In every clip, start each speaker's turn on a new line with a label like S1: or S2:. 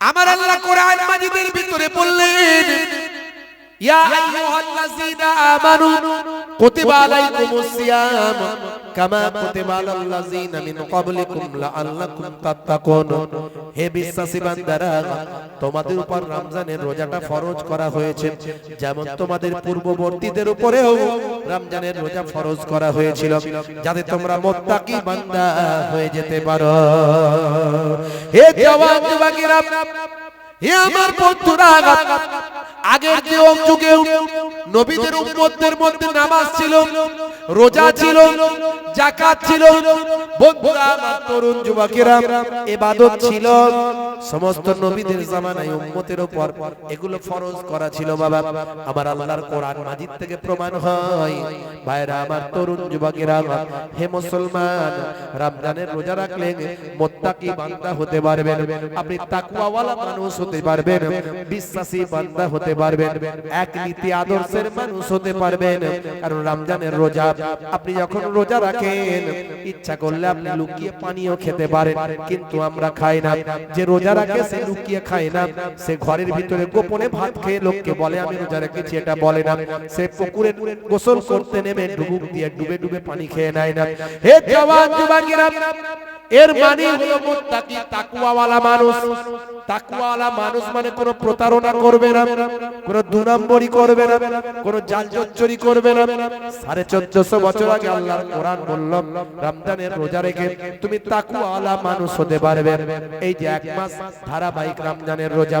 S1: আমার আল্লাহ কোরআন মাজিদের ভিতরে বললেন তোমাদের উপর রমজানের রোজাটা ফরজ করা হয়েছে। যেমন তোমাদের পূর্ববর্তীদের উপরেও রমজানের রোজা ফরজ করা হয়েছিল। যাতে তোমরা মুত্তাকি বান্দা হয়ে যেতে পারো। হে আমার বন্ধুরা আগের যে যুগে নবীদের উম্মতদের মধ্যে নামাজ ছিল, রোজা ছিল, যাকাত ছিল, বন্ধুরা তরুণ যুবকেরা ইবাদত ছিল। সমস্ত নবীদের জামানায় উম্মতের উপর এগুলো ফরজ করা ছিল বাবা। আমার আল্লাহর কোরআন মাজিদ থেকে প্রমাণ হয়। ভাইরা আমার তরুণ যুবকেরা, হে মুসলমান, রমজানের রোজা রাখলে মুত্তাকি বান্দা হতে পারবেন। আপনি তাকওয়াওয়ালা মানুষ হতে পারবেন, বিশ্বাসী বান্দা হতে পারবেন, এক নীতি আদর্শের মানুষ হতে পারবেন। কারণ রমজানের রোজা, আপনি যখন রোজা রাখেন, ইচ্ছা করলে আপনি লুকিয়ে পানিও খেতে পারেন, কিন্তু আমরা খাই না। যে রোজা রাখে, সে লুকিয়ে খায় না। সে ঘরের ভিতরে গোপনে ভাত খেয়ে লোককে বলে, আমি রোজা রেখেছি, এটা বলে না। সে পুকুরে গোসল করতে নেমে ডুবুক দিয়ে ডুবে ডুবে পানি খেয়ে নেয় না। হে জওয়ান যুবকেরা এর মানে হলো মুত্তাকি তাকওয়াওয়ালা মানুষ। তাকওয়াওয়ালা মানুষ মানে কোনো প্রতারণা করবে না, কোনো দু করবে না, কোনো জাল করবে না। সাড়ে চোদ্দশো বছর আগে আল্লাহর কোরআন বলল, রমজানের রোজা রেখে তুমি তাকওয়াওয়ালা মানুষ হতে পারবে। এই যে এক মাস ধারাবাহিক রমজানের রোজা,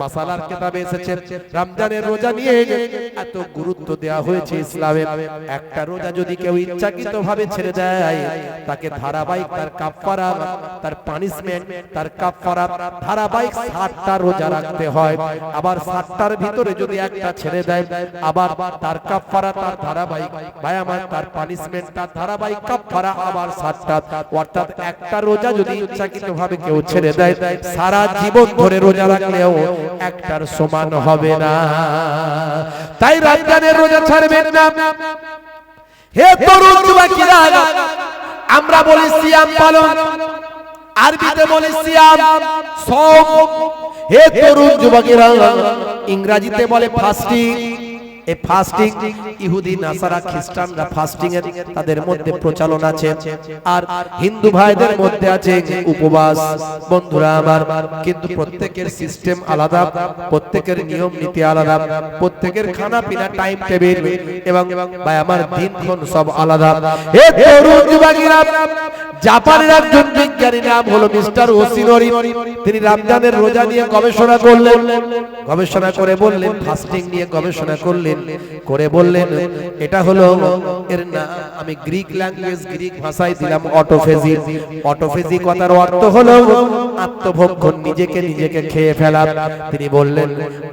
S1: মাসালার কিতাবে এসেছে, রমজানের রোজা নিয়ে এত গুরুত্ব দেওয়া হয়েছে ইসলামে। একটা রোজা যদি কেউ ইচ্ছাকৃত ভাবে ছেড়ে দেয়, তাকে ধারাবাহিক তার কাফফারা তার পানিশমেন্ট তার কাফফারা ধারাবাহিক 60টা রোজা রাখতে হয়। আবার 60টার ভিতরে যদি একটা ছেড়ে দেয়, আবার তার কাফফারা তার ধারাবাহিক, ভাই আমার, তার পানিশমেন্ট তার ধারাবাহিক কাফফারা আবার 60টা অর্থাৎ একটা রোজা যদি ইচ্ছাকৃত কেউ ছেড়ে দেয়, সারা জীবন ধরে রোজা রাখলেও একটার সমান হবে না। তাই রমজানের রোজা ছাড়বেন না। হে তরুণ যুবকেরা আমরা বলি সিয়াম পালন। আরবিতে বলি সিয়াম সব হে তরুণ যুবকেরা ইংরেজিতে বলে ফাস্টিং এই ফাস্টিং ইহুদি, নাসারা, খ্রিস্টানরা ফাস্টিং এর তাদের মধ্যে প্রচলন আছে। আর হিন্দু ভাইদের মধ্যে আছে উপবাস। বন্ধুরা আমার, কিন্তু প্রত্যেকের সিস্টেম আলাদা, প্রত্যেকের নিয়ম, নীতি আলাদা, প্রত্যেকের খানা পিনা টাইম টেবিল এবং ভাই, আমার দিনক্ষণ সব আলাদা। হে তরুণ যুবকেরা জাপানের একজন বিজ্ঞানী নাম হলো মিস্টার ওসিনরি। তিনি রমজানের রোজা নিয়ে গবেষণা করলেন। গবেষণা করে বললেন ফাস্টিং নিয়ে গবেষণা করলেন। করে বললেন, এটা হলো এর না, আমি গ্রিক ল্যাঙ্গুয়েজ গ্রিক ভাষায় দিলাম অটোফেজি অটোফেজি কথার অর্থ হলো আত্মভক্ষণ, নিজেকে নিজেকে খেয়ে ফেলা। তিনি বললেন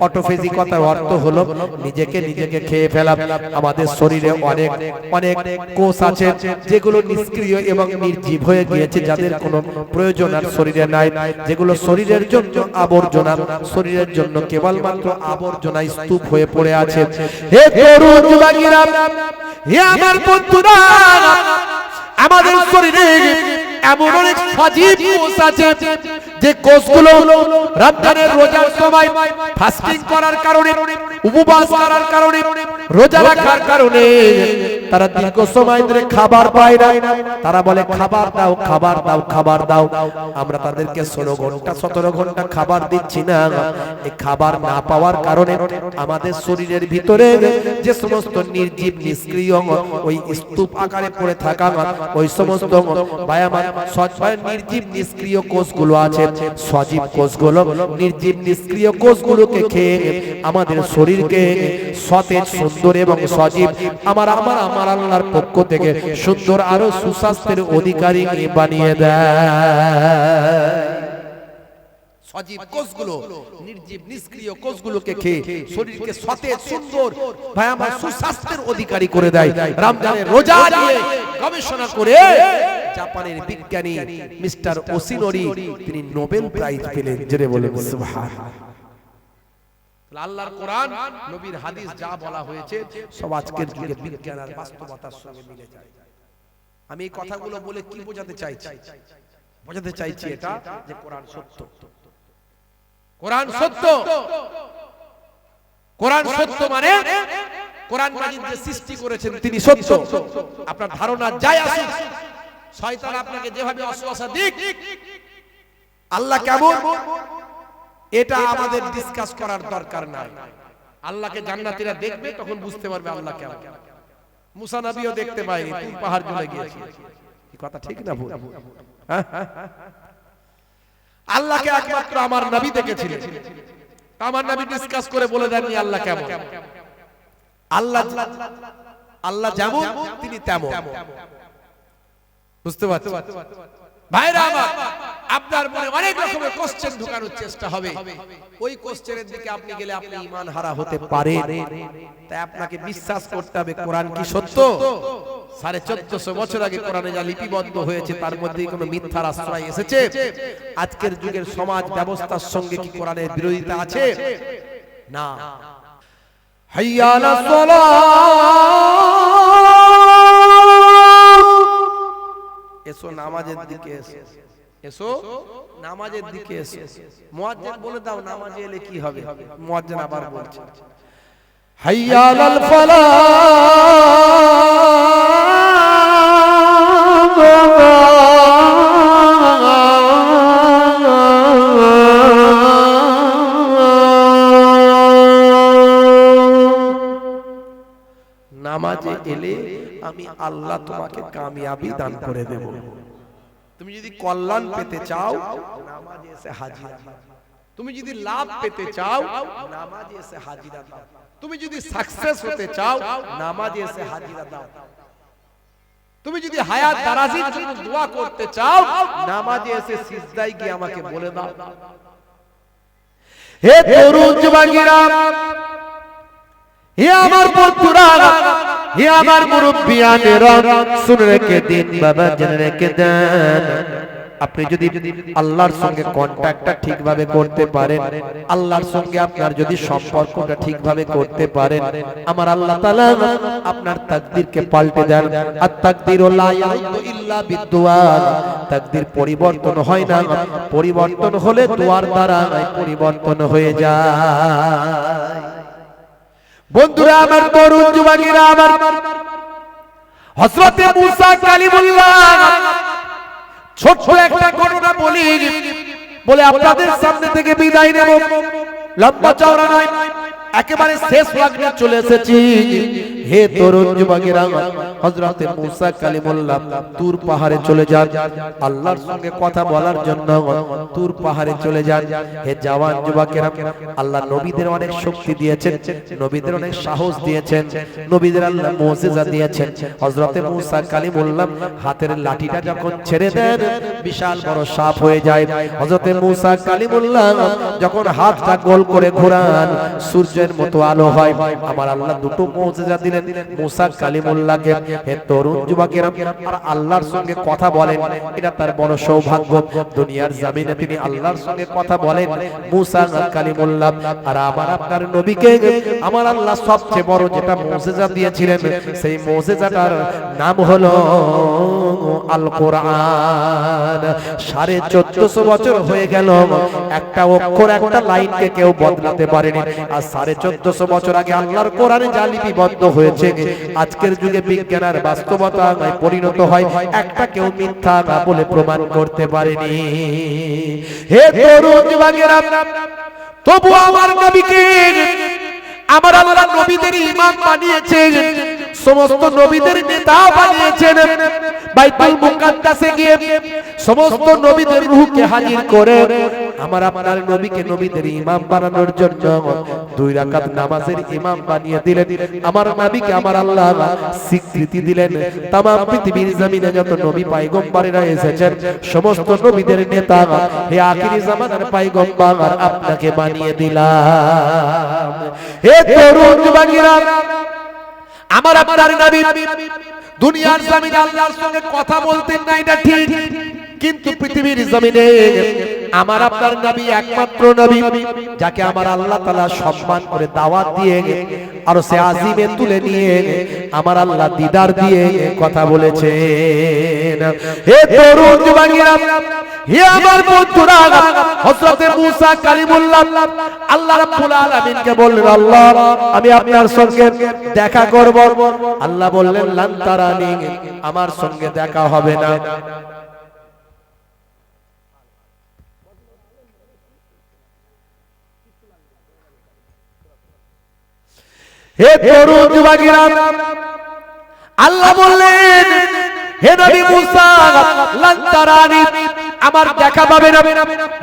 S1: অটোফেজি কথার অর্থ হলো নিজেকে নিজেকে খেয়ে ফেলা। আমাদের শরীরে অনেক অনেক কোষ আছে, যেগুলো নিষ্ক্রিয় এবং নির্জীব হয়ে গিয়েছে, যাদের কোনো প্রয়োজন আর শরীরে নাই। যেগুলো শরীরের জন্য আবর্জনা, শরীরের জন্য কেবলমাত্র আবর্জনা স্তূপ হয়ে পড়ে আছে। হে আমার আমাদের শরীরে এমন অনেক সজীব কোষ আছে যে কোষগুলো রমজানের রোজার সময় ফাস্টিং করার কারণে উপবাস করার কারণে রোজা রাখার কারণে তারা দীর্ঘ সময় ধরে খাবার পায় না। তারা বলে খাবার দাও খাবার দাও খাবার দাও। আমরা তাদেরকে ষোলো ঘণ্টা সতেরো ঘণ্টা খাবার দিচ্ছি না। এই খাবার না পাওয়ার কারণে আমাদের শরীরের ভিতরে যে সমস্ত নির্জীব নিষ্ক্রিয় ওই স্তূপ আকারে পড়ে থাকা ওই সমস্ত নির্জীব নিষ্ক্রিয় কোষগুলো আছে। সজীব কোষগুলো নির্জীব নিষ্ক্রিয় কোষগুলোকে খেয়ে আমাদের শরীরকে সতেজ, সুন্দর এবং সজীব, আমার আমার আমার আল্লাহর পক্ষ থেকে সুন্দর আরও সুস্বাস্থ্যের অধিকারী বানিয়ে দেয়। তিনি নোবেল প্রাইজ পেলেন জেনে বলে সুবহানাল্লাহ। আল্লাহর কোরআন, নবীর হাদিস যা বলা হয়েছে, সব আজকের যুগে বিজ্ঞান আর বাস্তবতার সঙ্গে মিলে যায়। আমি এই কথাগুলো বলে কি বোঝাতে চাইছি? বোঝাতে চাইছি এটা যে কোরআন সত্য। কোরআন সত্য। কোরআন সত্য মানে কোরআন মাজিদ যে সৃষ্টি করেছেন তিনি সত্য। আপনার ধারণা যাই আসুক শয়তান আপনাকে যেভাবে অশ্বাসা দিক, আল্লাহ কেমন? এটা আমাদের ডিসকাস করার দরকার নাই। আল্লাহকে জান্নাতীরা দেখবে তখন বুঝতে পারবে আল্লাহ কেমন মুসা নবীও দেখতে পায়নি তুই পাহাড় চলে গিয়েছি। কথা ঠিক না ভুল হ্যাঁ? আল্লাহকে একমাত্র আমার নবী দেখেছিলেন। আমার নবী ডিসকাস করে বলে দেননি আল্লাহ কেমন? আল্লাহ আল্লাহ যেমন তিনি তেমন। বুঝতে পারছেন? ভাইরা আমার, আপনার মনে অনেক রকমের কোশ্চেন ঢোকানোর চেষ্টা হবে। ওই কোশ্চেনের দিকে আপনি গেলে আপনি ঈমান হারা হতে পারে তাই আপনাকে বিশ্বাস করতে হবে, কোরআন কি সত্য? সাড়ে চোদ্দশো বছর আগে কোরআনে যা লিপিবদ্ধ হয়েছে, তার মধ্যে কোনো মিথ্যার আশ্রয় এসেছে? আজকের যুগের সমাজ ব্যবস্থার সঙ্গে কি কোরআনের বিরোধিতা আছে? না। হাইয়া আলাস এসো নামাজের দিকে এসো। এসো। নামাজের দিকে এসো। মুয়াজ্জিন বলে দাও নামাজে এলে কি হবে? মুয়াজ্জিন আবার বলছে। হাইয়া আলাল নামাজে এলে আমি আল্লাহ তোমাকে কামিয়াবি দান করে দেব। তুমি যদি কল্যাণ পেতে চাও, নামাজে এসে হাজিরা। তুমি যদি লাভ পেতে চাও, নামাজে এসে হাজিরা দাও। তুমি যদি সাকসেস হতে চাও, নামাজে এসে হাজিরা দাও। তুমি যদি হায়াত দারাজির জন্য দোয়া করতে চাও, নামাজে এসে সিজদায় গিয়ে আমাকে বলে দাও। হে তরুণ যুবকেরা, হে আমার বন্ধুরা হে আমার মুরব্বিয়ানেরা শুনে রেখে দিন, বাবা, জেনে রেখে দেন। আপনি যদি আল্লাহর সঙ্গে কন্ট্যাক্টটা ঠিকভাবে করতে পারেন, আল্লাহর সঙ্গে আপনার যদি সম্পর্কটা ঠিকভাবে করতে পারেন, আমার আল্লাহ তাআলা আপনার তাকদীরকে পাল্টে দেন। আর তাকদীর ইল্লা বিদুয়া তাকদীর পরিবর্তন হয় না। পরিবর্তন হলে দোয়ার দ্বারা পরিবর্তন হয়ে যায়। বন্ধুরা, আমার তরুণ যুবকেরা, আমার হজরতে মুসা কালিমুল্লাহ ছোট একটা ঘটনা বলি, বলে আপনাদের সামনে থেকে বিদায় নেব। লম্বা চওড়া নয়, একেবারে শেষ লগ্নে চলে এসেছি। হে তরুণ যুবকেরা হযরতে মুসা কালিমুল্লাহ, তুর পাহাড়ে চলে যান। আল্লাহর সঙ্গে কথা বলার জন্য তুর পাহাড়ে চলে যান। হে জওয়ান যুবকেরা আল্লাহ নবীদের অনেক শক্তি দিয়েছেন, নবীদের অনেক সাহস দিয়েছেন, নবীদের আল্লাহ মুজিজা দিয়েছেন। হযরতে মুসা কালিমুল্লাহ, হাতের লাঠিটা যখন ছেড়ে দেন, বিশাল বড় সাপ হয়ে যায়। হযরতে মুসা কালিমুল্লাহ, যখন হাতটা গোল করে ঘোরান, সূর্যের মতো আলো হয়। আমার আল্লাহ দুটো মুজিজা দিলেন। মুসা কালিমুল্লাহকে হে তরুণ যুবকেরা, আর আল্লাহর সঙ্গে কথা বলেন। এটা তার বড় সৌভাগ্য। দুনিয়ার জামিনে তিনি আল্লাহর সঙ্গে কথা বলেন, মুসা কালিমুল্লাহ, আর আমার আপনার নবীকে আমার আল্লাহ সবচেয়ে বড় যেটা মুজিজা দিয়েছিলেন, সেই মুজিজাটার নাম হলো আল কোরআন সাড়ে চোদ্দশো বছর হয়ে গেল, একটা অক্ষর, একটা লাইনকে কেউ বদলাতে পারেনি। আর সাড়ে চোদ্দশো বছর আগে আল্লাহর কোরআনে যা লিপিবদ্ধ হয়েছে, আজকের যুগে বিজ্ঞান আর বাস্তবতা পরিণত হয়, একটা কেউ মিথ্যা না বলে প্রমাণ করতে পারেনি। হে তরুণ যুবকেরা তবু আমার নবীকে, আমার আল্লাহ নবীদের ইমাম বানিয়েছেন, সমস্ত নবীদের নেতা বানিয়েছেন। বাইতুল মুকাদ্দাসে গিয়ে সমস্ত নবীদের রূহকে হাজির করে আমার আপনার নবীকে নবীদের ইমাম বানানোর জন্য দুই রাকাত নামাজের ইমাম বানিয়ে দিলেন। আমার নবীকে আমার আল্লাহ স্বীকৃতি দিলেন। তাম পৃথিবীর জমিনে যত নবী পাইগম্বরেরা এসেছেন সমস্ত নবীদের নেতা হে আখিরি জামানার পাইগম্বর আপনাকে বানিয়ে দিলাম। হে তরুণ যুবকেরা আমার আপনার নবী দুনিয়ার জমিনে আল্লাহর সঙ্গে কথা বলতেন না এটা ঠিক। কিন্তু পৃথিবীর জমিনে আমার আপনার নবী একমাত্র নবী, যাকে আমার আল্লাহ তাআলা সম্মান করে দাওয়াত দিয়ে আর সে আজিমে তুলে নিয়ে আমার আল্লাহ দিদার দিয়ে কথা বলেছেন হে তরুণ যুবকেরা, হে আমার বন্ধুরা, হযরতে মুসা কালিমুল্লাহ, আল্লাহ রাব্বুল আলামিনকে বললেন, আল্লাহ, আমি আপনার সঙ্গে দেখা করব। আল্লাহ বললেন, লান তারানি, আমার সঙ্গে দেখা হবে না। হে তরুণ যুবকেরা আল্লাহ বললেন হে নবী মুসা লান্তারানি আমার দেখা পাবে না।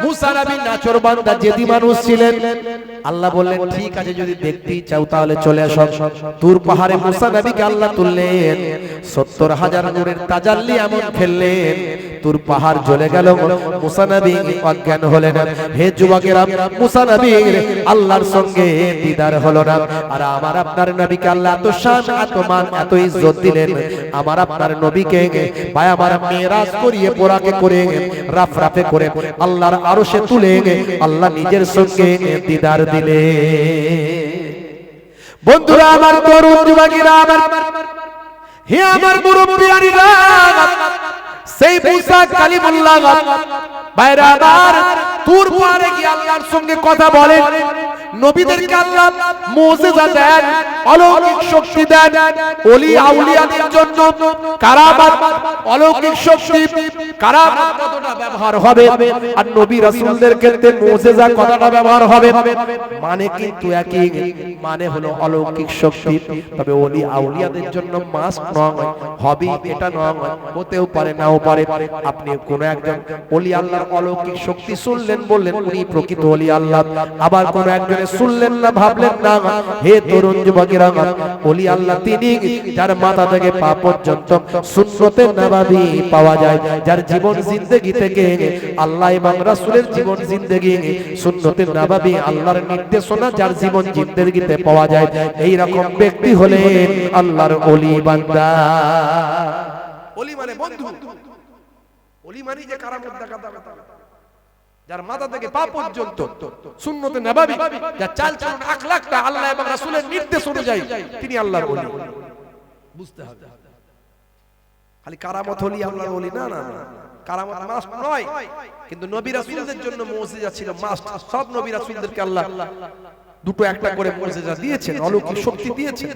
S1: মুসা নবী নাচর বান্দা জেদি মানুষ ছিলেন। আল্লাহ বললেন ঠিক আছে যদি দেখতেই চাও তাহলে চলে আসো। তুর পাহাড়ে মুসা নবীকে আল্লাহ তুললেন। সত্তর হাজার নূরের তাজাল্লি এমন ফেললেন তুর পাহাড় জ্বলে গেল। মুসা নবী অজ্ঞান হলেন। হে যুবকেরা মুসা নবী আল্লাহর সঙ্গে দিদার হলো না। আর আমার আপনার নবীকে আল্লাহ এত শান এত মান এত ইজ্জত দিলেন। আমার আপনার নবীকে ভাই আমার মেরাজ করিয়ে পোড়াকে করে রাফ রাফে করে আল্লাহর আরশে তুলে আল্লাহ নিজের সঙ্গে দিদার দিলে। বন্ধুরা, আমার তরুণ যুবকেরা, আমার হে আমার মুরব্বিয়ানিরা, সেই মুসা কালিমুল্লাহ বাইরে আবার তুর পারে আল্লাহর সঙ্গে কথা আল্লাহ মুজিজা দেন, অলৌকিক শক্তি দেন। ওলি আউলিয়াদের জন্য কারামাত অলৌকিক শক্তি। কারামাত কতটা ব্যবহার হবে? আর নবী রাসূলদের ক্ষেত্রে ব্যবহার হবে? মানে কিন্তু একই মানে হলো অলৌকিক শক্তি। তবে ওলি আউলিয়াদের জন্য মাস নয় এটা নয়, হতেও পারে, নাও পারে। আপনি কোন একজন ওলি আল্লাহর অলৌকিক শক্তি শুনলেন, বললেন, উনি প্রকৃত ওলি আল্লাহ। আবার কোন একজনে শুনলেন না, ভাবলেন, না, হে তরুণ যুবকেরা, ওলি আল্লাহ তিনি, যার মাথা থেকে পা পর্যন্ত সুন্নতে নবাবী পাওয়া যায়, যার জীবন জিন্দেগি থেকে আল্লাহ এবং রাসূলের জীবন জিন্দেগি সুন্নতে নবাবী আল্লাহর নির্দেশনা যার জীবন জিন্দেগিতে পাওয়া যায় এই রকম ব্যক্তি হলেন আল্লাহর ওলি বান্দা। ওলি মানে বন্ধু। ওলি মানে যে কারামত দেখা যার মাথা থেকে পা পর্যন্ত সুন্নতে নবাবী, যার চাল চলন আখলাকটা আল্লাহ এবং রাসূলের নির্দেশ অনুযায়ী তিনি আল্লাহর বুঝতে হবে। খালি কারামত হলি আল্লাহর ওলি, না না না। কারামত মাস্ট নয়। কিন্তু নবী রাসূলদের জন্য মুজিজা ছিল মাস্ট সব নবী রাসূলদেরকে আল্লাহ দুটো একটা করে মুজিজা দিয়েছেন, অলৌকিক শক্তি দিয়েছেন।